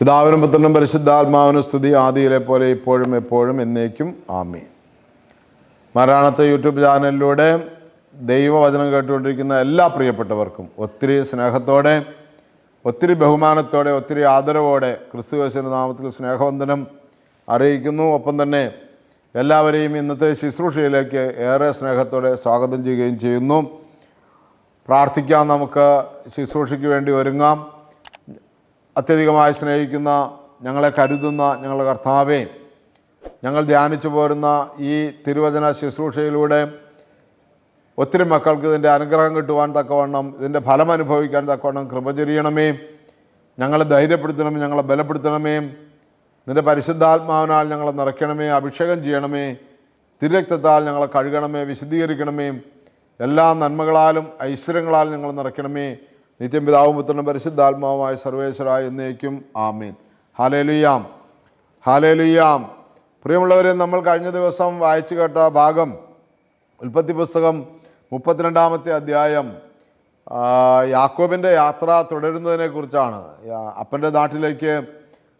പിതാവിനും പുത്രനും പരിശുദ്ധാത്മാവിനും സ്തുതി. ആദിയിലെ പോലെ ഇപ്പോഴും എപ്പോഴും എന്നേക്കും. ആമീൻ. മലയാളത്തെ യൂട്യൂബ് ചാനലിലൂടെ ദൈവവചനം കേട്ടുകൊണ്ടിരിക്കുന്ന എല്ലാ പ്രിയപ്പെട്ടവർക്കും ഒത്തിരി സ്നേഹത്തോടെ ഒത്തിരി ബഹുമാനത്തോടെ ഒത്തിരി ആദരവോടെ ക്രിസ്തുവേശന്റെ നാമത്തിൽ സ്നേഹവന്ദനം അറിയിക്കുന്നു. ഒപ്പം തന്നെ എല്ലാവരെയും ഇന്നത്തെ ശുശ്രൂഷയിലേക്ക് ഏറെ സ്നേഹത്തോടെ സ്വാഗതം ചെയ്യുകയും ചെയ്യുന്നു. പ്രാർത്ഥിക്കാം നമുക്ക്. ശുശ്രൂഷയ്ക്ക് വേണ്ടി ഒരുങ്ങാം. അത്യധികമായി സ്നേഹിക്കുന്ന ഞങ്ങളെ കരുതുന്ന ഞങ്ങളുടെ കർത്താവേ ഞങ്ങൾ ധ്യാനിച്ചു പോരുന്ന ഈ തിരുവചന ശുശ്രൂഷയിലൂടെ ഒത്തിരി മക്കൾക്ക് ഇതിന്റെ അനുഗ്രഹം കിട്ടുവാൻ തക്കവണ്ണം ഇതിന്റെ ഫലം അനുഭവിക്കാൻ തക്കവണ്ണം കൃപ ചൊരിയണമേ. ഞങ്ങളെ ധൈര്യപ്പെടുത്തണമേ ഞങ്ങളെ ബലപ്പെടുത്തണമേ. നിന്റെ പരിശുദ്ധാത്മാവിനാൽ ഞങ്ങളെ നിറയ്ക്കണമേ അഭിഷേകം ചെയ്യണമേ. തിരുരക്തത്താൽ ഞങ്ങളെ കഴുകണമേ വിശദീകരിക്കണമേ എല്ലാ നന്മകളാലും ഐശ്വര്യങ്ങളാലും ഞങ്ങൾ നിറയ്ക്കണമേ. നിത്യം പിതാവും പുത്രനും പരിശുദ്ധാത്മാവുമായ സർവേശ്വരായ എന്നേക്കും ആമീൻ. ഹാലേലുയാം ഹാലേലുയാം പ്രിയമുള്ളവരെ നമ്മൾ കഴിഞ്ഞ ദിവസം വായിച്ചു കേട്ട ഭാഗം ഉൽപ്പത്തി പുസ്തകം മുപ്പത്തിരണ്ടാമത്തെ അധ്യായം യാക്കോബിന്റെ യാത്ര തുടരുന്നതിനെക്കുറിച്ചാണ് അപ്പന്റെ നാട്ടിലേക്ക്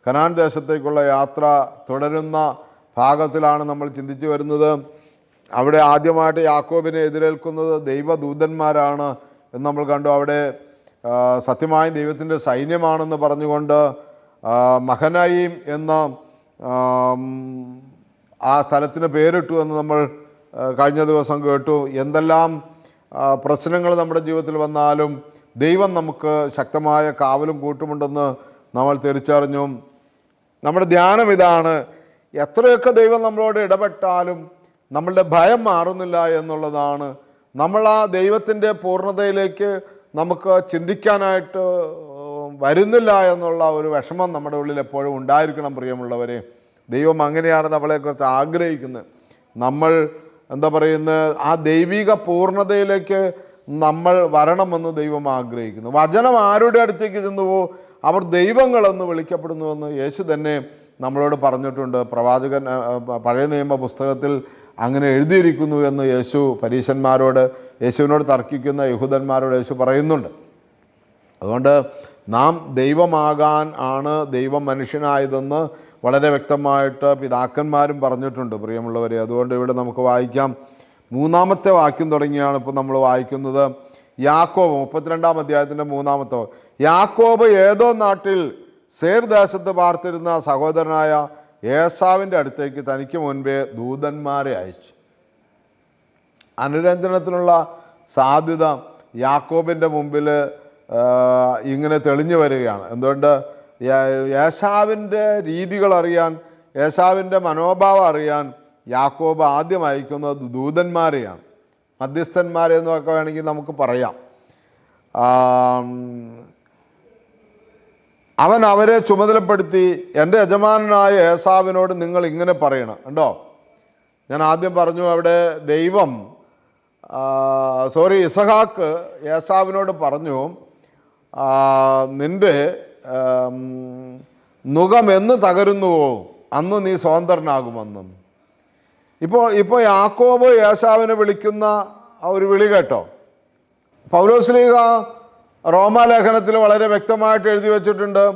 കനാൻ ദേശത്തേക്കുള്ള യാത്ര തുടരുന്ന ഭാഗത്തിലാണ് നമ്മൾ ചിന്തിച്ചു വരുന്നത്. അവിടെ ആദ്യമായിട്ട് യാക്കോബിനെ എതിരേൽക്കുന്നത് ദൈവദൂതന്മാരാണ് എന്ന് നമ്മൾ കണ്ടു. അവിടെ സത്യമായും ദൈവത്തിന്റെ സൈന്യമാണെന്ന് പറഞ്ഞുകൊണ്ട് മഹനായിം എന്ന ആ സ്ഥലത്തിന് പേരിട്ടു എന്ന് നമ്മൾ കഴിഞ്ഞ ദിവസം കേട്ടു. എന്തെല്ലാം പ്രശ്നങ്ങൾ നമ്മുടെ ജീവിതത്തിൽ വന്നാലും ദൈവം നമുക്ക് ശക്തമായ കാവലും കൂട്ടുമുണ്ടെന്ന് നമ്മൾ തിരിച്ചറിഞ്ഞു. നമ്മുടെ ധ്യാനം ഇതാണ്. എത്രയൊക്കെ ദൈവം നമ്മളോട് ഇടപെട്ടാലും നമ്മളുടെ ഭയം മാറുന്നില്ല എന്നുള്ളതാണ്. നമ്മൾ ആ ദൈവത്തിന്റെ പൂർണതയിലേക്ക് നമുക്ക് ചിന്തിക്കാനായിട്ട് വരുന്നില്ല എന്നുള്ള ഒരു വിഷമം നമ്മുടെ ഉള്ളിൽ എപ്പോഴും ഉണ്ടായിരിക്കണം പ്രിയമുള്ളവരെ. ദൈവം അങ്ങനെയാണ് നമ്മളെക്കുറിച്ച് ആഗ്രഹിക്കുന്നത് നമ്മൾ എന്താ പറയുന്നത് ആ ദൈവിക പൂർണതയിലേക്ക് നമ്മൾ വരണമെന്ന് ദൈവം ആഗ്രഹിക്കുന്നു. വചനം ആരുടെ അടുത്തേക്ക് ചെന്നുവോ അവർ ദൈവങ്ങളെന്ന് വിളിക്കപ്പെടുന്നുവെന്ന് യേശു തന്നെ നമ്മളോട് പറഞ്ഞിട്ടുണ്ട്. പ്രവാചകൻ പഴയ നിയമ പുസ്തകത്തിൽ അങ്ങനെ എഴുതിയിരിക്കുന്നു എന്ന് യേശു പരീശന്മാരോട് യേശുവിനോട് തർക്കിക്കുന്ന യഹൂദന്മാരോട് യേശു പറയുന്നുണ്ട്. അതുകൊണ്ട് നാം ദൈവമാകാൻ ആണ് ദൈവം മനുഷ്യനായതെന്ന് വളരെ വ്യക്തമായിട്ട് പിതാക്കന്മാരും പറഞ്ഞിട്ടുണ്ട് പ്രിയമുള്ളവരെ. അതുകൊണ്ട് ഇവിടെ നമുക്ക് വായിക്കാം. മൂന്നാമത്തെ വാക്യം തുടങ്ങിയാണ് ഇപ്പോൾ നമ്മൾ വായിക്കുന്നത്. യാക്കോബ് മുപ്പത്തിരണ്ടാം അധ്യായത്തിന്റെ മൂന്നാമത്തെ യാക്കോബ് ഏതോ നാട്ടിൽ സേർ ദേശത്ത് പാർത്തിരുന്ന സഹോദരനായ ഏസാവിന്റെ അടുത്തേക്ക് തനിക്ക് മുൻപേ ദൂതന്മാരെ അയച്ചു. അനുരഞ്ജനത്തിനുള്ള സാധ്യത യാക്കോബിന്റെ മുമ്പിൽ ഇങ്ങനെ തെളിഞ്ഞു വരികയാണ്. എന്തുകൊണ്ട്? യേശാവിന്റെ രീതികൾ അറിയാൻ യേശാവിന്റെ മനോഭാവം അറിയാൻ യാക്കോബ് ആദ്യം അയക്കുന്നത് ദൂതന്മാരെയാണ്. മധ്യസ്ഥന്മാരെ എന്നൊക്കെ വേണമെങ്കിൽ നമുക്ക് പറയാം. അവൻ അവരെ ചുമതലപ്പെടുത്തി എന്റെ യജമാനായ ഏസാവിനോട് നിങ്ങൾ ഇങ്ങനെ പറയണം. കണ്ടോ? ഞാൻ ആദ്യം പറഞ്ഞു അവിടെ ദൈവം സോറി ഇസഹാക്ക് ഏസാവിനോട് പറഞ്ഞു നിന്റെ ആം, എന്ന് തകരുന്നുവോ? അന്ന് നീ സ്വതന്ത്രനാകുമെന്നും. ഇപ്പോൾ ഇപ്പോൾ യാക്കോബ് യേശാവിനെ വിളിക്കുന്ന ഒരു വിളി കേട്ടോ. പൗലോസ്ലീഹ റോമാലേഖനത്തിൽ വളരെ വ്യക്തമായിട്ട് എഴുതി വച്ചിട്ടുണ്ട്.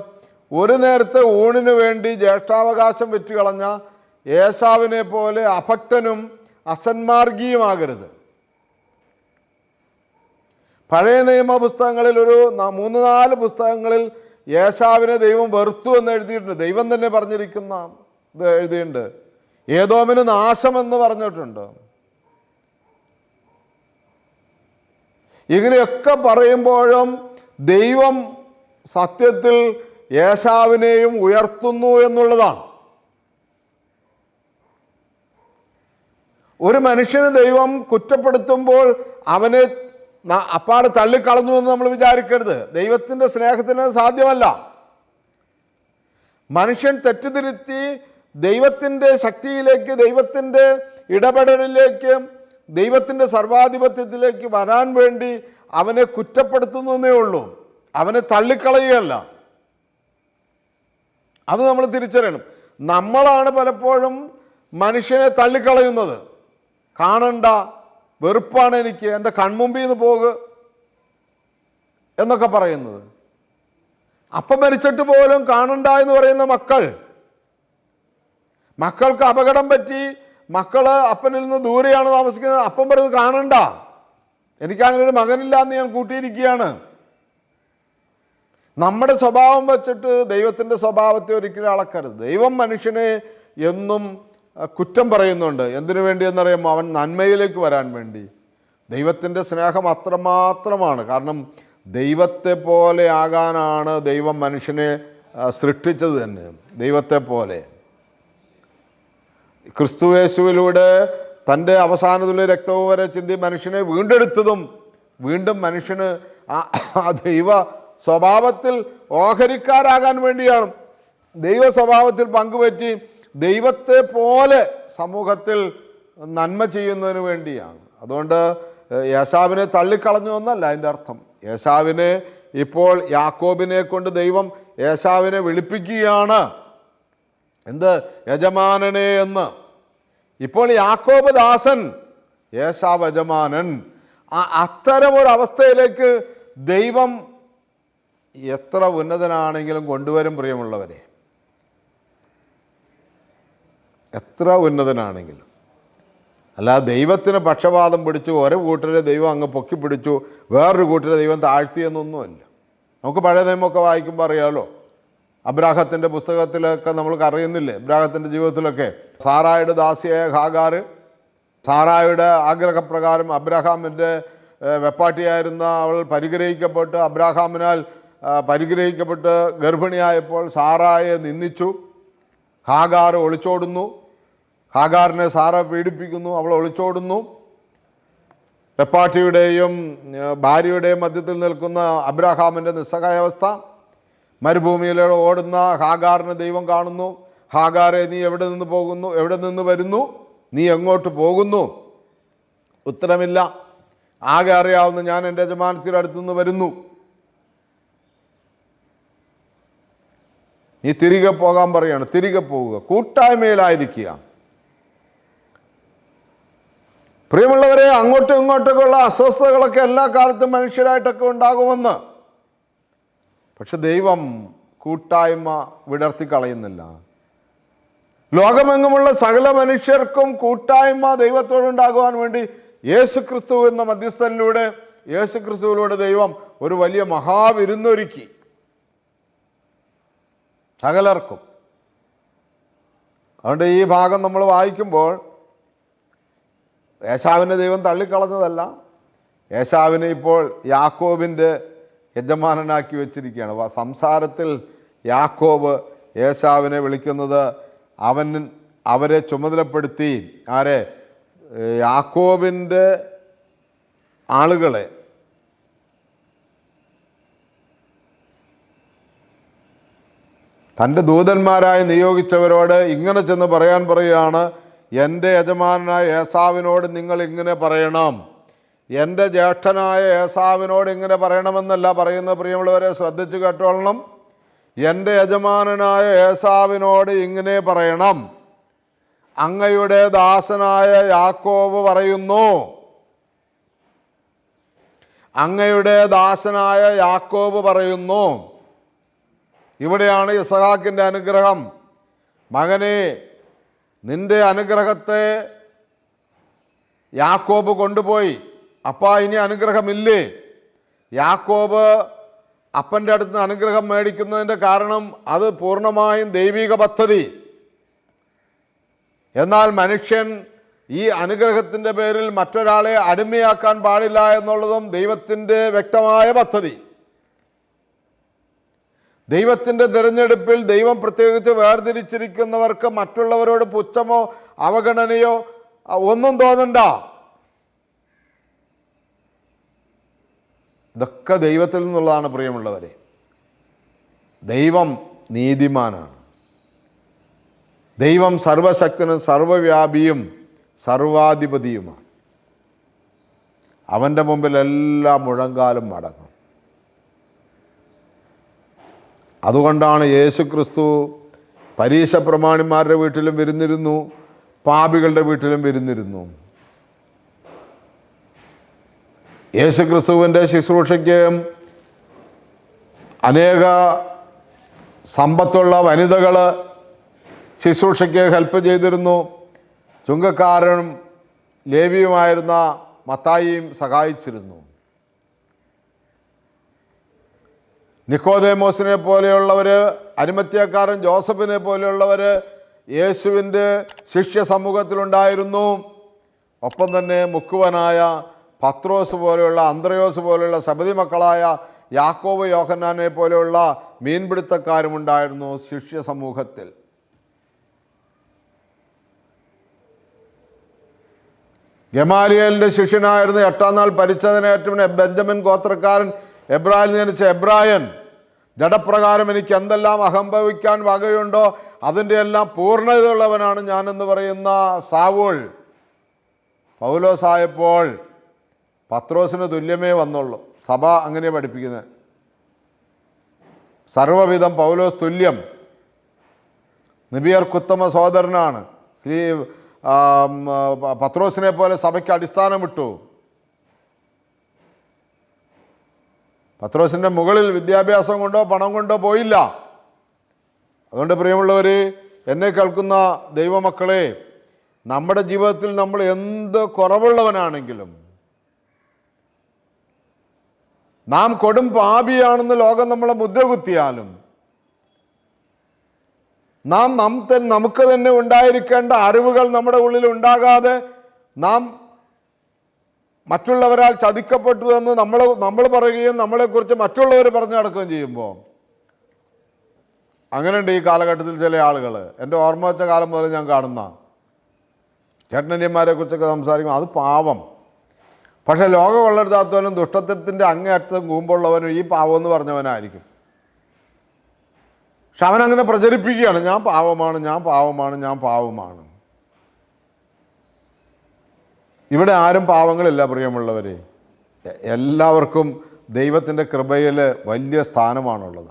ഒരു നേരത്തെ ഊണിനു വേണ്ടി ജ്യേഷ്ഠാവകാശം വെറ്റുകളഞ്ഞ ഏസാവിനെ പോലെ അഭക്തനും അസന്മാർഗീയമാകരുത്. പഴയ നിയമ പുസ്തകങ്ങളിൽ ഒരു മൂന്ന് നാല് പുസ്തകങ്ങളിൽ യേശാവിനെ ദൈവം വെറുത്തു എന്ന് എഴുതിയിട്ടുണ്ട്. ദൈവം തന്നെ പറഞ്ഞിരിക്കുന്ന ഇത് എഴുതിയിട്ടുണ്ട്. ഏതോമിന് നാശമെന്ന് പറഞ്ഞിട്ടുണ്ട്. ഇങ്ങനെയൊക്കെ പറയുമ്പോഴും ദൈവം സത്യത്തിൽ യേശാവിനെയും ഉയർത്തുന്നു എന്നുള്ളതാണ്. ഒരു മനുഷ്യന് ദൈവം കുറ്റപ്പെടുത്തുമ്പോൾ അവനെ അപ്പാട് തള്ളിക്കളഞ്ഞു എന്ന് നമ്മൾ വിചാരിക്കരുത്. ദൈവത്തിന്റെ സ്നേഹത്തിന് സാധ്യമല്ല. മനുഷ്യൻ തെറ്റുതിരുത്തി ദൈവത്തിന്റെ ശക്തിയിലേക്ക് ദൈവത്തിന്റെ ഇടപെടലിലേക്ക് ദൈവത്തിന്റെ സർവാധിപത്യത്തിലേക്ക് വരാൻ വേണ്ടി അവനെ കുറ്റപ്പെടുത്തുന്നതേ ഉള്ളൂ. അവനെ തള്ളിക്കളയുകയല്ല. അത് നമ്മൾ തിരിച്ചറിയണം. നമ്മളാണ് പലപ്പോഴും മനുഷ്യനെ തള്ളിക്കളയുന്നത്. കാണണ്ട വെറുപ്പാണ് എനിക്ക് എന്റെ കൺമുമ്പിൽ നിന്ന് പോക എന്നൊക്കെ പറയുന്നത്. അപ്പം മരിച്ചിട്ട് പോലും കാണണ്ട എന്ന് പറയുന്ന മക്കൾ. മക്കൾക്ക് അപകടം പറ്റി മക്കൾ അപ്പനിൽ നിന്ന് ദൂരെയാണ് താമസിക്കുന്നത്. അപ്പം പറയുന്നത് കാണണ്ട. എനിക്കങ്ങനെ ഒരു മകനില്ല എന്ന് ഞാൻ കൂട്ടിയിരിക്കുകയാണ്. നമ്മുടെ സ്വഭാവം വെച്ചിട്ട് ദൈവത്തിന്റെ സ്വഭാവത്തെ ഒരിക്കലും അളക്കരുത്. ദൈവം മനുഷ്യനെ എന്നും കുറ്റം പറയുന്നുണ്ട്. എന്തിനു വേണ്ടി എന്നറിയുമ്പോൾ അവൻ നന്മയിലേക്ക് വരാൻ വേണ്ടി. ദൈവത്തിന്റെ സ്നേഹം അത്രമാത്രമാണ്. കാരണം ദൈവത്തെ പോലെ ആകാനാണ് ദൈവം മനുഷ്യനെ സൃഷ്ടിച്ചത് തന്നെ. ദൈവത്തെ പോലെ. ക്രിസ്തുവേശുവിലൂടെ തന്റെ അവസാനത്തിലെ രക്തവും വരെ ചിന്തി മനുഷ്യനെ വീണ്ടെടുത്തതും വീണ്ടും മനുഷ്യന് ആ ദൈവ സ്വഭാവത്തിൽ ഓഹരിക്കാരാകാൻ വേണ്ടിയാണ്. ദൈവ സ്വഭാവത്തിൽ പങ്കുപറ്റി ദൈവത്തെ പോലെ സമൂഹത്തിൽ നന്മ ചെയ്യുന്നതിന് വേണ്ടിയാണ്. അതുകൊണ്ട് യേശാവിനെ തള്ളിക്കളഞ്ഞു എന്നല്ല അതിന്റെ അർത്ഥം. യേശാവിനെ ഇപ്പോൾ യാക്കോബിനെ കൊണ്ട് ദൈവം യേശാവിനെ വിളിപ്പിക്കുകയാണ്. എന്ത്? യജമാനനെ എന്ന്. ഇപ്പോൾ യാക്കോബ് ദാസൻ യേശാവ് യജമാനൻ ആ അത്തരം ഒരു അവസ്ഥയിലേക്ക് ദൈവം എത്ര ഉന്നതനാണെങ്കിലും കൊണ്ടുവരും പ്രിയമുള്ളവരെ. എത്ര ഉന്നതനാണെങ്കിലും. അല്ല ദൈവത്തിന് പക്ഷപാതം പിടിച്ചു ഒരു കൂട്ടരെ ദൈവം അങ്ങ് പൊക്കി പിടിച്ചു വേറൊരു കൂട്ടരെ ദൈവം താഴ്ത്തിയെന്നൊന്നുമല്ല നമുക്ക് പഴയ നിയമമൊക്കെ വായിക്കുമ്പോൾ അറിയാമല്ലോ അബ്രാഹത്തിന്റെ പുസ്തകത്തിലൊക്കെ നമ്മൾക്ക് അറിയുന്നില്ലേ അബ്രാഹത്തിന്റെ ജീവിതത്തിലൊക്കെ. സാറായുടെ ദാസിയായ ഹാഗാർ സാറായുടെ ആഗ്രഹപ്രകാരം അബ്രഹാമിന്റെ വെപ്പാട്ടിയായിരുന്ന അവൾ പരിഗ്രഹിക്കപ്പെട്ട് അബ്രാഹാമിനാൽ പരിഗ്രഹിക്കപ്പെട്ട് ഗർഭിണിയായപ്പോൾ സാറായെ നിന്ദിച്ചു. ഹാഗാർ ഒളിച്ചോടുന്നു. ഹാഗാറിനെ സാറ പീഡിപ്പിക്കുന്നു. അവൾ ഒളിച്ചോടുന്നു. വെപ്പാട്ടിയുടെയും ഭാര്യയുടെയും മധ്യത്തിൽ നിൽക്കുന്ന അബ്രാഹാമിന്റെ നിസ്സഹായാവസ്ഥ മരുഭൂമിയിലൂടെ ഓടുന്ന ഹാഗാറിനെ ദൈവം കാണുന്നു. ഹാഗാറെ നീ എവിടെ നിന്ന് പോകുന്നു? എവിടെ നിന്ന് വരുന്നു? നീ എങ്ങോട്ട് പോകുന്നു? ഉത്തരമില്ല. ആകെ അറിയാവുന്ന ഞാൻ എന്റെ യജമാനത്തിന്റെ അടുത്തു നിന്ന് വരുന്നു. നീ തിരികെ പോകാൻ പറയാണ്. തിരികെ പോവുക. കൂട്ടായ്മയിലായിരിക്കുക. പ്രിയമുള്ളവരെ അങ്ങോട്ടും ഇങ്ങോട്ടൊക്കെയുള്ള അസ്വസ്ഥതകളൊക്കെ എല്ലാ കാലത്തും മനുഷ്യരായിട്ടൊക്കെ ഉണ്ടാകുമെന്ന് പക്ഷെ ദൈവം കൂട്ടായ്മ വിടർത്തി കളയുന്നില്ല. ലോകമെങ്ങുമുള്ള സകല മനുഷ്യർക്കും കൂട്ടായ്മ ദൈവത്തോടുണ്ടാകുവാൻ വേണ്ടി യേശു ക്രിസ്തു എന്ന മധ്യസ്ഥനിലൂടെ യേശു ക്രിസ്തുവിലൂടെ ദൈവം ഒരു വലിയ മഹാവിരുന്നൊരുക്കി. സകലർക്കും. അതുകൊണ്ട് ഈ ഭാഗം നമ്മൾ വായിക്കുമ്പോൾ യേശാവിനെ ദൈവം തള്ളിക്കളഞ്ഞതല്ല. യേശാവിനെ ഇപ്പോൾ യാക്കോബിന്റെ യജമാനനാക്കി വെച്ചിരിക്കുകയാണ്. സംസാരത്തിൽ യാക്കോബ് യേശാവിനെ വിളിക്കുന്നത് അവൻ അവരെ ചുമതലപ്പെടുത്തി. ആരെ? യാക്കോബിന്റെ ആളുകളെ. തന്റെ ദൂതന്മാരായി നിയോഗിച്ചവരോട് ഇങ്ങനെ ചെന്ന് പറയാൻ പറയുകയാണ് എന്റെ യജമാനായ ഏസാവിനോട് നിങ്ങൾ ഇങ്ങനെ പറയണം. എന്റെ ജ്യേഷ്ഠനായ ഏസാവിനോട് ഇങ്ങനെ പറയണമെന്നല്ല പറയുന്ന പ്രിയമുള്ളവരെ ശ്രദ്ധിച്ചു കേട്ടോളണം. എന്റെ യജമാനനായ ഏസാവിനോട് ഇങ്ങനെ പറയണം. അങ്ങയുടെ ദാസനായ യാക്കോബ് പറയുന്നു അങ്ങയുടെ ദാസനായ യാക്കോബ് പറയുന്നു ഇവിടെയാണ് ഇസഹാക്കിന്റെ അനുഗ്രഹം. മകനെ നിന്റെ അനുഗ്രഹത്തെ യാക്കോബ് കൊണ്ടുപോയി. അപ്പാ ഇനി അനുഗ്രഹമില്ലേ? യാക്കോബ് അപ്പന്റെ അടുത്ത് അനുഗ്രഹം മേടിക്കുന്നതിന്റെ കാരണം അത് പൂർണമായും ദൈവിക പദ്ധതി. എന്നാൽ മനുഷ്യൻ ഈ അനുഗ്രഹത്തിന്റെ പേരിൽ മറ്റൊരാളെ അടിമയാക്കാൻ പാടില്ല എന്നുള്ളതും ദൈവത്തിന്റെ വ്യക്തമായ പദ്ധതി. ദൈവത്തിന്റെ തിരഞ്ഞെടുപ്പിൽ ദൈവം പ്രത്യേകിച്ച് വേർതിരിച്ചിരിക്കുന്നവർക്ക് മറ്റുള്ളവരോട് പുച്ഛമോ അവഗണനയോ ഒന്നും തോന്നണ്ട. ഇതൊക്കെ ദൈവത്തിൽ നിന്നുള്ളതാണ് പ്രിയമുള്ളവരെ. ദൈവം നീതിമാനാണ്. ദൈവം സർവശക്തനും സർവവ്യാപിയും സർവാധിപതിയുമാണ്. അവന്റെ മുമ്പിൽ എല്ലാ മുഴങ്കാലും മടങ്ങും. അതുകൊണ്ടാണ് യേശു ക്രിസ്തു പരീക്ഷ പ്രമാണിമാരുടെ വീട്ടിലും വരുന്നിരുന്നു പാപികളുടെ വീട്ടിലും വരുന്നിരുന്നു. യേശു ക്രിസ്തുവിന്റെ ശുശ്രൂഷയ്ക്ക് അനേക സമ്പത്തുള്ള വനിതകൾ ശുശ്രൂഷയ്ക്ക് ഹെൽപ്പ് ചെയ്തിരുന്നു. ചുങ്കക്കാരനും ലേവിയുമായിരുന്ന മത്തായിയും സഹായിച്ചിരുന്നു. നിക്കോദേമോസിനെ പോലെയുള്ളവർ അരിമത്യക്കാരൻ ജോസഫിനെ പോലെയുള്ളവർ യേശുവിന്റെ ശിഷ്യ സമൂഹത്തിലുണ്ടായിരുന്നു. ഒപ്പം തന്നെ മുക്കുവനായ പത്രോസ് പോലെയുള്ള അന്ത്രയോസ് പോലെയുള്ള സബതി മക്കളായ യാക്കോബ് യോഹന്നാനെ പോലെയുള്ള മീൻപിടുത്തക്കാരുമുണ്ടായിരുന്നു ശിഷ്യ സമൂഹത്തിൽ. ഗമാലിയലിന്റെ ശിഷ്യനായിരുന്ന എട്ടാം നാൾ പരിച്ഛേദനയേറ്റവൻ ബെഞ്ചമിൻ ഗോത്രക്കാരൻ എബ്രാഹിം ജനിച്ച എബ്രായൻ. ജഡപ്രകാരം എനിക്ക് എന്തെല്ലാം അഹംഭവിക്കാൻ വകയുണ്ടോ അതിന്റെ എല്ലാം പൂർണതയുള്ളവനാണ് ഞാനെന്ന് പറയുന്ന സാവൂൾ. പൗലോസായപ്പോൾ പത്രോസിന് തുല്യമേ വന്നുള്ളൂ. സഭ അങ്ങനെ പഠിപ്പിക്കുന്നത് സർവവിധം പൗലോസ് തുല്യം. നിബിയർ കുത്തമ സഹോദരനാണ്. ശ്രീ പത്രോസിനെ പോലെ സഭയ്ക്ക് അടിസ്ഥാനം വിട്ടു പത്രോസിന്റെ മുകളിൽ വിദ്യാഭ്യാസം കൊണ്ടോ പണം കൊണ്ടോ പോയില്ല. അതുകൊണ്ട് പ്രിയമുള്ളവർ എന്നെ കേൾക്കുന്ന ദൈവമക്കളെ നമ്മുടെ ജീവിതത്തിൽ നമ്മൾ എന്ത് കുറവുള്ളവനാണെങ്കിലും നാം കൊടും പാപിയാണെന്ന് ലോകം നമ്മളെ മുദ്ര കുത്തിയാലും നാം നം തൻ നമുക്ക് തന്നെ ഉണ്ടായിരിക്കേണ്ട അറിവുകൾ നമ്മുടെ ഉള്ളിൽ ഉണ്ടാകാതെ നാം മറ്റുള്ളവരാൽ ചതിക്കപ്പെട്ടു എന്ന് നമ്മൾ നമ്മൾ പറയുകയും നമ്മളെക്കുറിച്ച് മറ്റുള്ളവർ പറഞ്ഞു നടക്കുകയും ചെയ്യുമ്പോൾ അങ്ങനെയുണ്ട് ഈ കാലഘട്ടത്തിൽ ചില ആളുകൾ എന്റെ ഓർമ്മ വെച്ച കാലം മുതൽ ഞാൻ കാണുന്ന ചേട്ടനന്യന്മാരെ കുറിച്ചൊക്കെ സംസാരിക്കും അത് പാവം. പക്ഷേ ലോകം കൊള്ളരുതാത്തവനും ദുഷ്ടത്വത്തിന്റെ അങ്ങേയറ്റം കൂമ്പുള്ളവനും ഈ പാവം എന്ന് പറഞ്ഞവനായിരിക്കും. പക്ഷെ അവനങ്ങനെ പ്രചരിപ്പിക്കുകയാണ്. ഞാൻ പാവമാണ് ഞാൻ പാവമാണ് ഞാൻ പാവമാണ്. ഇവിടെ ആരും പാവങ്ങളില്ല പ്രിയമുള്ളവരെ. എല്ലാവർക്കും ദൈവത്തിന്റെ കൃപയിൽ വലിയ സ്ഥാനമാണുള്ളത്.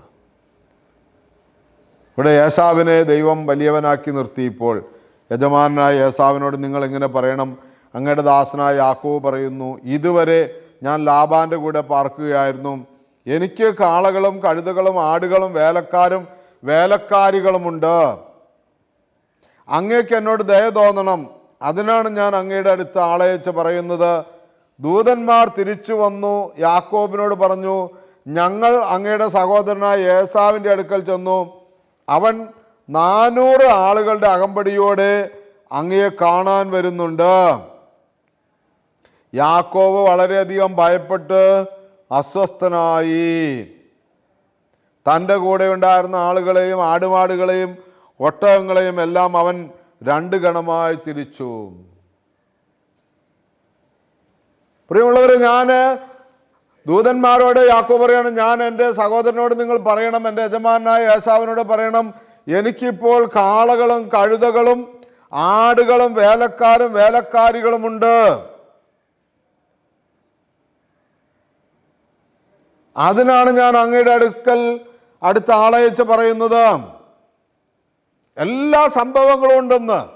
ഇവിടെ യേശാവിനെ ദൈവം വലിയവനാക്കി നിർത്തിയപ്പോൾ യജമാനായ യേശാവിനോട് നിങ്ങൾ എങ്ങനെ പറയണം? അങ്ങയുടെ ദാസനായ യാക്കോവ് പറയുന്നു ഇതുവരെ ഞാൻ ലാബാന്റെ കൂടെ പാർക്കുകയായിരുന്നു. എനിക്ക് കാളകളും കഴുതകളും ആടുകളും വേലക്കാരും വേലക്കാരികളുമുണ്ട്. അങ്ങേക്ക് എന്നോട് ദയ തോന്നണം. അതിനാണ് ഞാൻ അങ്ങയുടെ അടുത്ത് ആളയച്ച് പറയുന്നത്. ദൂതന്മാർ തിരിച്ചു വന്നു. യാക്കോബിനോട് പറഞ്ഞു ഞങ്ങൾ അങ്ങയുടെ സഹോദരനായ ഏസാവിന്റെ അടുക്കൽ ചെന്നു. അവൻ നാനൂറ് ആളുകളുടെ അകമ്പടിയോടെ അങ്ങയെ കാണാൻ വരുന്നുണ്ട്. യാക്കോബ് വളരെയധികം ഭയപ്പെട്ട് അസ്വസ്ഥനായി. തന്റെ കൂടെ ഉണ്ടായിരുന്ന ആളുകളെയും ആടുമാടുകളെയും ഒട്ടകങ്ങളെയും എല്ലാം അവൻ രണ്ട് ഗണമായി തിരിച്ചു. പ്രിയമുള്ളവർ ഞാൻ ദൂതന്മാരോട് യാക്കോ പറയാണ് ഞാൻ എന്റെ സഹോദരനോട് നിങ്ങൾ പറയണം എന്റെ യജമാനായ യേശാവിനോട് പറയണം. എനിക്കിപ്പോൾ കാളകളും കഴുതകളും ആടുകളും വേലക്കാരും വേലക്കാരികളുമുണ്ട്. അതിനാണ് ഞാൻ അങ്ങയുടെ അടുക്കൽ അടുത്ത ആളയച്ച് പറയുന്നത്. എല്ലാ സംഭവങ്ങളും ഉണ്ടെന്ന്.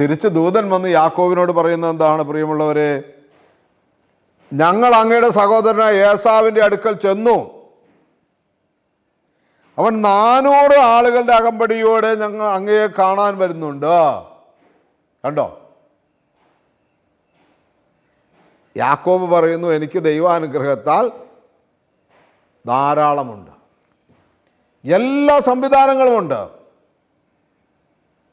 തിരിച്ച് ദൂതൻ വന്ന് യാക്കോവിനോട് പറയുന്നത് എന്താണ് പ്രിയമുള്ളവരെ? ഞങ്ങൾ അങ്ങയുടെ സഹോദരനായ ഏസാവിന്റെ അടുക്കൽ ചെന്നു. അവൻ നാനൂറ് ആളുകളുടെ അകമ്പടിയോടെ ഞങ്ങൾ അങ്ങയെ കാണാൻ വരുന്നുണ്ട്. കണ്ടോ? യാക്കോബ് പറയുന്നു എനിക്ക് ദൈവാനുഗ്രഹത്താൽ ധാരാളമുണ്ട്. എല്ലാ സംവിധാനങ്ങളുമുണ്ട്.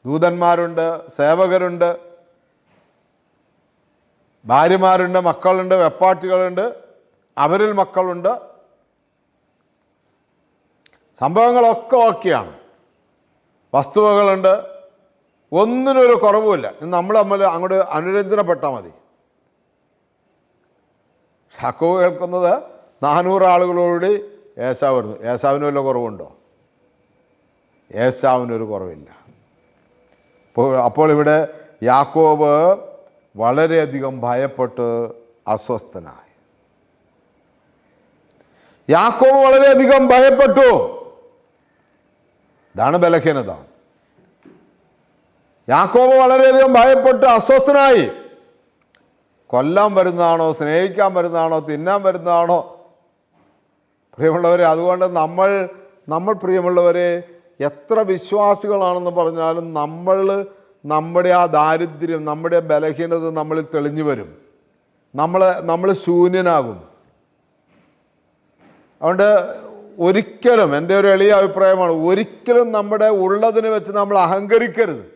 ദൂതന്മാരുണ്ട് സേവകരുണ്ട് ഭാര്യമാരുണ്ട് മക്കളുണ്ട് വെപ്പാട്ടികളുണ്ട് അവരിൽ മക്കളുണ്ട്. സംഭവങ്ങളൊക്കെ ഓക്കെയാണ്. വസ്തുവകളുണ്ട് ഒന്നിനൊരു കുറവുമില്ല. നമ്മൾ നമ്മൾ അങ്ങോട്ട് അനുരഞ്ജനപ്പെട്ടാൽ മതി. ഷാക്കോ കേൾക്കുന്നത് നാനൂറ് ആളുകളോട് ഏസാവ് വരുന്നു ഏസാവിന് വല്ല കുറവുണ്ടോ? ഏസാവിനൊരു കുറവില്ല. അപ്പോൾ അപ്പോൾ ഇവിടെ യാക്കോബ് വളരെയധികം ഭയപ്പെട്ട് അസ്വസ്ഥനായി. യാക്കോബ് വളരെയധികം ഭയപ്പെട്ടു. ഇതാണ് ബലഹീനത. യാക്കോബ് വളരെയധികം ഭയപ്പെട്ട് അസ്വസ്ഥനായി. കൊല്ലാൻ വരുന്നതാണോ സ്നേഹിക്കാൻ വരുന്നതാണോ തിന്നാൻ വരുന്നതാണോ? പ്രിയമുള്ളവരെ അതുകൊണ്ട് നമ്മൾ നമ്മൾ പ്രിയമുള്ളവരെ എത്ര വിശ്വാസികളാണെന്ന് പറഞ്ഞാലും നമ്മൾ നമ്മുടെ ആ ദാരിദ്ര്യം നമ്മുടെ ബലഹീനത നമ്മളിൽ തെളിഞ്ഞു വരും. നമ്മൾ നമ്മൾ ശൂന്യനാകും. അതുകൊണ്ട് ഒരിക്കലും എന്റെ ഒരു എളിയ അഭിപ്രായമാണ് ഒരിക്കലും നമ്മുടെ ഉള്ളതിനെ വെച്ച് നമ്മൾ അഹങ്കരിക്കരുത്.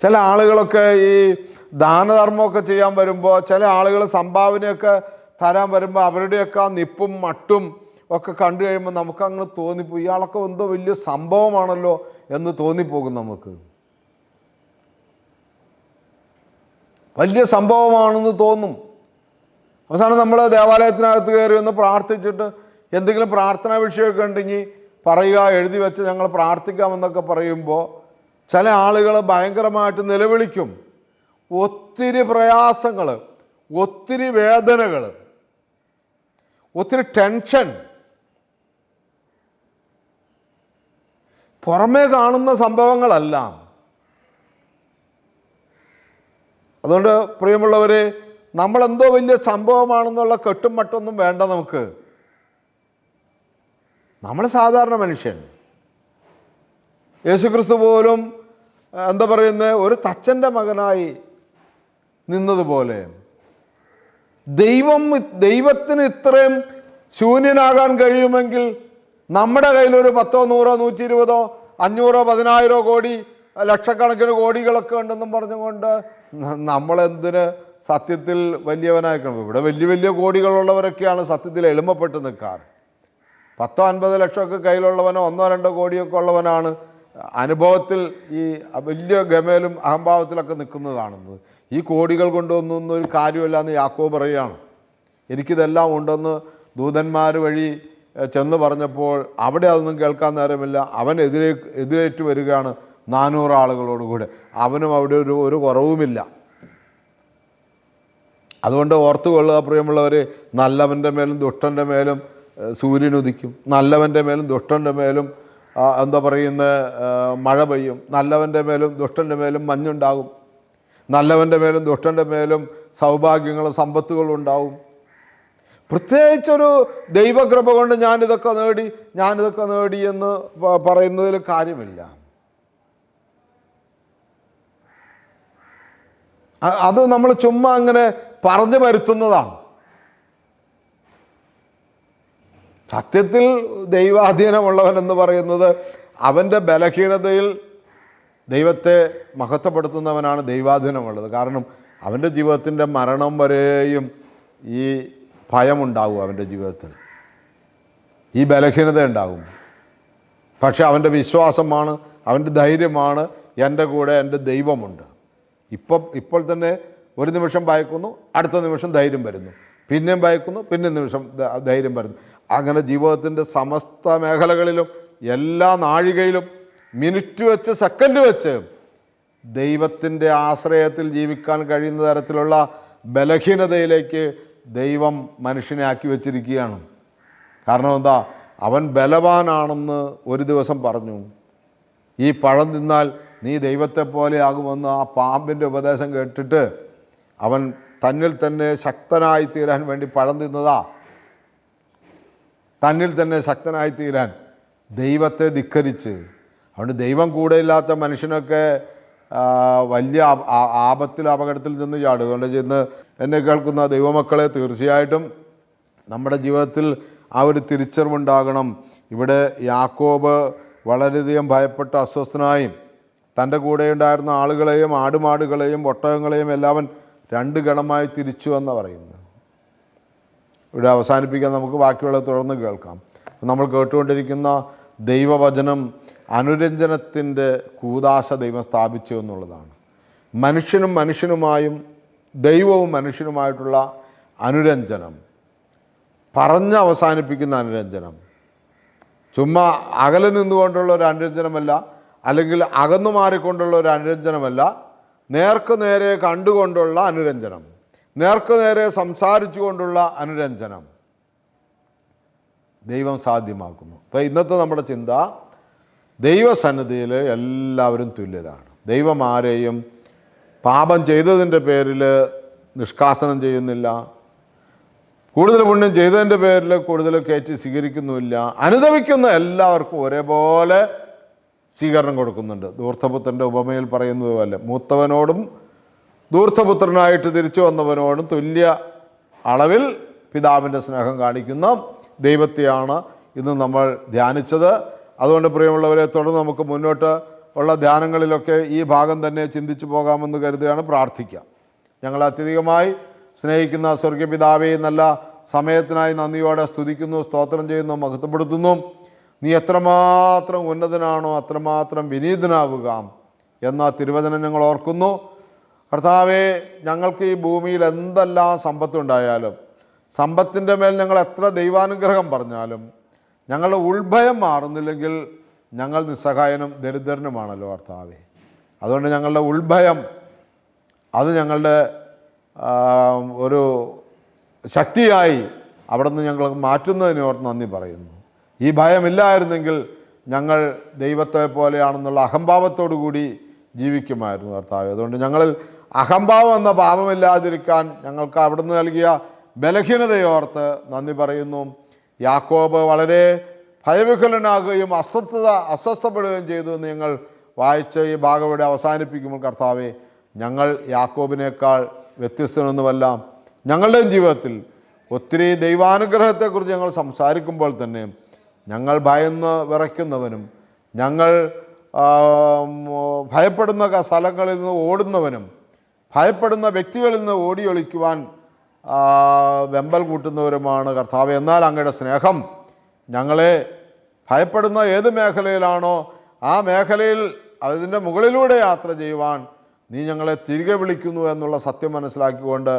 ചില ആളുകളൊക്കെ ഈ ദാനധർമ്മമൊക്കെ ചെയ്യാൻ വരുമ്പോൾ ചില ആളുകൾ സംഭാവനയൊക്കെ തരാൻ വരുമ്പോൾ അവരുടെയൊക്കെ ആ നിപ്പും മട്ടും ഒക്കെ കണ്ടു കഴിയുമ്പോൾ നമുക്ക് അങ്ങനെ തോന്നിപ്പോ ഇയാളൊക്കെ എന്തോ വലിയ സംഭവമാണല്ലോ എന്ന് തോന്നിപ്പോകും നമുക്ക്. വലിയ സംഭവമാണെന്ന് തോന്നും. അവസാനം നമ്മൾ ദേവാലയത്തിനകത്ത് കയറി ഒന്ന് പ്രാർത്ഥിച്ചിട്ട് എന്തെങ്കിലും പ്രാർത്ഥനാ വിഷയമൊക്കെ ഉണ്ടെങ്കിൽ പറയുക എഴുതി വെച്ച് ഞങ്ങൾ പ്രാർത്ഥിക്കാമെന്നൊക്കെ പറയുമ്പോൾ ചില ആളുകൾ ഭയങ്കരമായിട്ട് നിലവിളിക്കും. ഒത്തിരി പ്രയാസങ്ങൾ ഒത്തിരി വേദനകൾ ഒത്തിരി ടെൻഷൻ. പുറമേ കാണുന്ന സംഭവങ്ങളെല്ലാം. അതുകൊണ്ട് പ്രിയമുള്ളവരെ നമ്മളെന്തോ വലിയ സംഭവമാണെന്നുള്ള കെട്ടും മട്ടൊന്നും വേണ്ട നമുക്ക്. നമ്മൾ സാധാരണ മനുഷ്യൻ. യേശുക്രിസ്തു പോലും എന്താ പറയുന്നത് ഒരു തച്ചന്റെ മകനായി നിന്നതുപോലെ. ദൈവം ദൈവത്തിന് ഇത്രയും ശൂന്യനാകാൻ കഴിയുമെങ്കിൽ നമ്മുടെ കയ്യിലൊരു പത്തോ നൂറോ നൂറ്റി ഇരുപതോ അഞ്ഞൂറോ പതിനായിരോ കോടി ലക്ഷക്കണക്കിന് കോടികളൊക്കെ ഉണ്ടെന്നും പറഞ്ഞുകൊണ്ട് നമ്മളെന്തിന് സത്യത്തിൽ വലിയവനായിക്കണം? ഇവിടെ വലിയ വലിയ കോടികളുള്ളവരൊക്കെയാണ് സത്യത്തിൽ എളുപ്പപ്പെട്ട് നിൽക്കാറ്. പത്തോ അൻപത് ലക്ഷമൊക്കെ കയ്യിലുള്ളവനോ ഒന്നോ രണ്ടോ കോടിയൊക്കെ ഉള്ളവനാണ് അനുഭവത്തിൽ ഈ വലിയ ഗമേലും അഹംഭാവത്തിലൊക്കെ നിൽക്കുന്നത് കാണുന്നത് ഈ കോടികൾ കൊണ്ടൊന്നും ഒരു കാര്യമില്ല എന്ന് യാക്കോ പറയുകയാണ്. എനിക്കിതെല്ലാം ഉണ്ടെന്ന് ദൂതന്മാർ വഴി ചെന്ന് പറഞ്ഞപ്പോൾ അവിടെ അതൊന്നും കേൾക്കാൻ നേരമില്ല. അവൻ എതിരെ എതിരേറ്റ് വരികയാണ് നാനൂറ് ആളുകളോടുകൂടെ അവനും അവിടെ ഒരു ഒരു കുറവുമില്ല. അതുകൊണ്ട് ഓർത്തു കൊള്ളുക പ്രിയമുള്ളവർ നല്ലവന്റെ മേലും ദുഷ്ടന്റെ മേലും സൂര്യനുദിക്കും നല്ലവന്റെ മേലും ദുഷ്ടന്റെ മേലും എന്താ പറയുന്ന മഴ പെയ്യും. നല്ലവന്റെ മേലും ദുഷ്ടന്റെ മേലും മഞ്ഞുണ്ടാകും. നല്ലവന്റെ മേലും ദുഷ്ടന്റെ മേലും സൗഭാഗ്യങ്ങളും സമ്പത്തുകളും ഉണ്ടാവും. പ്രത്യേകിച്ചൊരു ദൈവകൃപ കൊണ്ട് ഞാനിതൊക്കെ നേടി ഞാനിതൊക്കെ നേടി എന്ന് പറയുന്നതിൽ കാര്യമില്ല. അത് നമ്മൾ ചുമ്മാ അങ്ങനെ പറഞ്ഞു വരുത്തുന്നതാണ് സത്യത്തിൽ ദൈവാധീനമുള്ളവൻ എന്ന് പറയുന്നത് അവന്റെ ബലഹീനതയിൽ ദൈവത്തെ മഹത്വപ്പെടുത്തുന്നവനാണ് ദൈവാധീനമുള്ളത്. കാരണം അവന്റെ ജീവിതത്തിന്റെ മരണം വരെയും ഈ ഭയമുണ്ടാകും അവന്റെ ജീവിതത്തിൽ. ഈ ബലഹീനത ഉണ്ടാകും പക്ഷെ അവന്റെ വിശ്വാസമാണ് അവന്റെ ധൈര്യമാണ് എന്റെ കൂടെ എന്റെ ദൈവമുണ്ട്. ഇപ്പം ഇപ്പോൾ തന്നെ ഒരു നിമിഷം ഭയക്കുന്നു അടുത്ത നിമിഷം ധൈര്യം വരുന്നു. പിന്നെയും ഭയക്കുന്നു പിന്നെ നിമിഷം ധൈര്യം വരുന്നു അങ്ങനെ ജീവിതത്തിന്റെ സമസ്ത മേഖലകളിലും എല്ലാ നാഴികയിലും മിനിറ്റ് വെച്ച് സെക്കൻഡ് വെച്ച് ദൈവത്തിന്റെ ആശ്രയത്തിൽ ജീവിക്കാൻ കഴിയുന്ന തരത്തിലുള്ള ബലഹീനതയിലേക്ക് ദൈവം മനുഷ്യനെ ആക്കി വച്ചിരിക്കുകയാണ്. കാരണം എന്താ? അവൻ ബലവാനാണെന്ന് ഒരു ദിവസം പറഞ്ഞു. ഈ പഴം തിന്നാൽ നീ ദൈവത്തെ പോലെ ആകുമെന്ന് ആ പാമ്പിന്റെ ഉപദേശം കേട്ടിട്ട് അവൻ തന്നിൽ തന്നെ ശക്തനായി തീരാൻ വേണ്ടി പഴം തിന്നതാ. തന്നിൽ തന്നെ ശക്തനായി തീരാൻ ദൈവത്തെ ധിക്കരിച്ച്. അതുകൊണ്ട് ദൈവം കൂടെ ഇല്ലാത്ത മനുഷ്യനൊക്കെ വലിയ ആപത്തിൽ അപകടത്തിൽ ചെന്ന് ചാടും. അതുകൊണ്ട് ചെന്ന് എന്നെ കേൾക്കുന്ന ദൈവമക്കളെ തീർച്ചയായിട്ടും നമ്മുടെ ജീവിതത്തിൽ ആ ഒരു തിരിച്ചറിവുണ്ടാകണം. ഇവിടെ യാക്കോബ് വളരെയധികം ഭയപ്പെട്ട അസ്വസ്ഥനായും. തന്റെ കൂടെ ഉണ്ടായിരുന്ന ആളുകളെയും ആടുമാടുകളെയും ഒട്ടകങ്ങളെയും എല്ലാവൻ രണ്ട് ഗണമായി തിരിച്ചു എന്ന് പറയുന്നു ഇവിടെ അവസാനിപ്പിക്കാൻ നമുക്ക് ബാക്കിയുള്ള തുടർന്ന് കേൾക്കാം. നമ്മൾ കേട്ടുകൊണ്ടിരിക്കുന്ന ദൈവവചനം അനുരഞ്ജനത്തിന്റെ കൂതാശ ദൈവം സ്ഥാപിച്ചു എന്നുള്ളതാണ്. മനുഷ്യനും മനുഷ്യനുമായും ദൈവവും മനുഷ്യനുമായിട്ടുള്ള അനുരഞ്ജനം. പറഞ്ഞ് അവസാനിപ്പിക്കുന്ന അനുരഞ്ജനം. ചുമ്മാ അകലെ നിന്നുകൊണ്ടുള്ള ഒരു അനുരഞ്ജനമല്ല അല്ലെങ്കിൽ അകന്നു മാറിക്കൊണ്ടുള്ള ഒരു അനുരഞ്ജനമല്ല നേർക്ക് നേരെ കണ്ടുകൊണ്ടുള്ള അനുരഞ്ജനം. നേർക്കുനേരെ സംസാരിച്ചു കൊണ്ടുള്ള അനുരഞ്ജനം. ദൈവം സാധ്യമാക്കുന്നു. അപ്പോൾ ഇന്നത്തെ നമ്മുടെ ചിന്ത ദൈവസന്നിധിയിൽ എല്ലാവരും തുല്യരാണ്. ദൈവം ആരെയും പാപം ചെയ്തതിന്റെ പേരിൽ നിഷ്കാസനം ചെയ്യുന്നില്ല. കൂടുതൽ പുണ്യം ചെയ്തതിന്റെ പേരിൽ കൂടുതൽ കയറ്റി സ്വീകരിക്കുന്നുമില്ല. അനുദവിക്കുന്ന എല്ലാവർക്കും ഒരേപോലെ സ്വീകരണം കൊടുക്കുന്നുണ്ട്. ദൂർത്ഥപുത്രന്റെ ഉപമയിൽ പറയുന്നത് പോലെ മൂത്തവനോടും ദൂർത്ഥപുത്രനായിട്ട് തിരിച്ചു വന്നവനോടും തുല്യ അളവിൽ പിതാവിന്റെ സ്നേഹം കാണിക്കുന്ന ദൈവത്തെയാണ് ഇന്ന് നമ്മൾ ധ്യാനിച്ചത്. അതുകൊണ്ട് പ്രിയമുള്ളവരെ തുടർന്ന് നമുക്ക് മുന്നോട്ട് ഉള്ള ധ്യാനങ്ങളിലൊക്കെ ഈ ഭാഗം തന്നെ ചിന്തിച്ചു പോകാമെന്ന് കരുതുകയാണ്. പ്രാർത്ഥിക്കാം. ഞങ്ങൾ അത്യധികമായി സ്നേഹിക്കുന്ന സ്വർഗപിതാവെ നല്ല സമയത്തിനായി നന്ദിയോടെ സ്തുതിക്കുന്നു സ്തോത്രം ചെയ്യുന്നു മഹത്വപ്പെടുത്തുന്നു. നീ എത്രമാത്രം ഉന്നതനാണോ അത്രമാത്രം വിനീതനാവുക എന്ന തിരുവചനം ഞങ്ങൾ ഓർക്കുന്നു. കർത്താവെ ഞങ്ങൾക്ക് ഈ ഭൂമിയിൽ എന്തെല്ലാം സമ്പത്തുണ്ടായാലും സമ്പത്തിന്റെ മേൽ ഞങ്ങൾ എത്ര ദൈവാനുഗ്രഹം പറഞ്ഞാലും ഞങ്ങളുടെ ഉൾഭയം മാറുന്നില്ലെങ്കിൽ ഞങ്ങൾ നിസ്സഹായനും ദരിദ്രനുമാണല്ലോ കർത്താവെ. അതുകൊണ്ട് ഞങ്ങളുടെ ഉൾഭയം അത് ഞങ്ങളുടെ ഒരു ശക്തിയായി അവിടെ നിന്ന് ഞങ്ങൾ മാറ്റുന്നതിനോർത്ത് നന്ദി പറയുന്നു. ഈ ഭയമില്ലായിരുന്നെങ്കിൽ ഞങ്ങൾ ദൈവത്തെ പോലെയാണെന്നുള്ള അഹംഭാവത്തോടു കൂടി ജീവിക്കുമായിരുന്നു കർത്താവ്. അതുകൊണ്ട് ഞങ്ങളിൽ അഹംഭാവം എന്ന പാപമില്ലാതിരിക്കാൻ ഞങ്ങൾക്ക് അവിടുന്ന് നൽകിയ ബലഹീനതയോർത്ത് നന്ദി പറയുന്നു. യാക്കോബ് വളരെ ഭയവിഹലനാകുകയും അസ്വസ്ഥത അസ്വസ്ഥപ്പെടുകയും ചെയ്തു എന്ന് ഞങ്ങൾ വായിച്ച ഈ ഭാഗം ഇവിടെ അവസാനിപ്പിക്കുമ്പോൾ കർത്താവെ ഞങ്ങൾ യാക്കോബിനേക്കാൾ വ്യത്യസ്തനൊന്നുമല്ല. ഞങ്ങളുടെയും ജീവിതത്തിൽ ഒത്തിരി ദൈവാനുഗ്രഹത്തെക്കുറിച്ച് ഞങ്ങൾ സംസാരിക്കുമ്പോൾ തന്നെ ഞങ്ങൾ ഭയന്ന് വിറയ്ക്കുന്നവനും ഞങ്ങൾ ഭയപ്പെടുന്ന സ്ഥലങ്ങളിൽ നിന്ന് ഓടുന്നവനും ഭയപ്പെടുന്ന വ്യക്തികളിൽ നിന്ന് ഓടിയൊളിക്കുവാൻ വെമ്പൽ കൂട്ടുന്നവരുമാണ് കർത്താവ്. എന്നാൽ അങ്ങയുടെ സ്നേഹം ഞങ്ങളെ ഭയപ്പെടുന്ന ഏത് മേഖലയിലാണോ ആ മേഖലയിൽ അതിന്റെ മുകളിലൂടെ യാത്ര ചെയ്യുവാൻ നീ ഞങ്ങളെ തിരികെ വിളിക്കുന്നു എന്നുള്ള സത്യം മനസ്സിലാക്കിക്കൊണ്ട്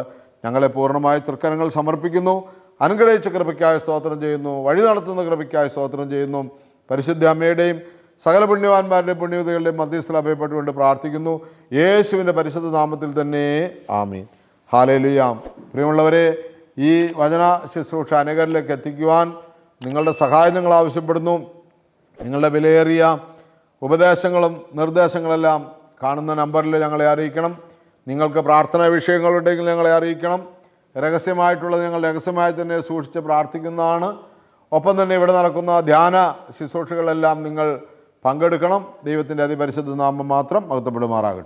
ഞങ്ങളെ പൂർണമായി തൃക്കരങ്ങൾ സമർപ്പിക്കുന്നു. അനുഗ്രഹിച്ച കൃപയ്ക്കായി സ്തോത്രം ചെയ്യുന്നു. വഴി നടത്തുന്ന കൃപയ്ക്കായി സ്തോത്രം ചെയ്യുന്നു. പരിശുദ്ധ അമ്മയുടെയും സകല പുണ്യവാന്മാരുടെയും പുണ്യവതികളുടെയും മധ്യസ്ഥല അഭയപ്പെട്ടുകൊണ്ട് പ്രാർത്ഥിക്കുന്നു. യേശുവിന്റെ പരിശുദ്ധ നാമത്തിൽ തന്നെ ആമീൻ. ഹാലേലുയാം പ്രിയമുള്ളവരെ ഈ വചന ശുശ്രൂഷ അനേകരിലേക്ക് എത്തിക്കുവാൻ നിങ്ങളുടെ സഹായം ഞങ്ങൾ ആവശ്യപ്പെടുന്നു. നിങ്ങളുടെ വിലയേറിയ ഉപദേശങ്ങളും നിർദ്ദേശങ്ങളെല്ലാം കാണുന്ന നമ്പറിൽ ഞങ്ങളെ അറിയിക്കണം. നിങ്ങൾക്ക് പ്രാർത്ഥനാ വിഷയങ്ങളുണ്ടെങ്കിൽ ഞങ്ങളെ അറിയിക്കണം. രഹസ്യമായിട്ടുള്ളത് ഞങ്ങൾ രഹസ്യമായി തന്നെ സൂക്ഷിച്ച് പ്രാർത്ഥിക്കുന്നതാണ്. ഒപ്പം തന്നെ ഇവിടെ നടക്കുന്ന ധ്യാന ശുശ്രൂഷകളെല്ലാം നിങ്ങൾ പങ്കെടുക്കണം. ദൈവത്തിന്റെ അതിപരിശുദ്ധ നാമം മാത്രം മഹത്വപ്പെടുമാറാകട്ടെ.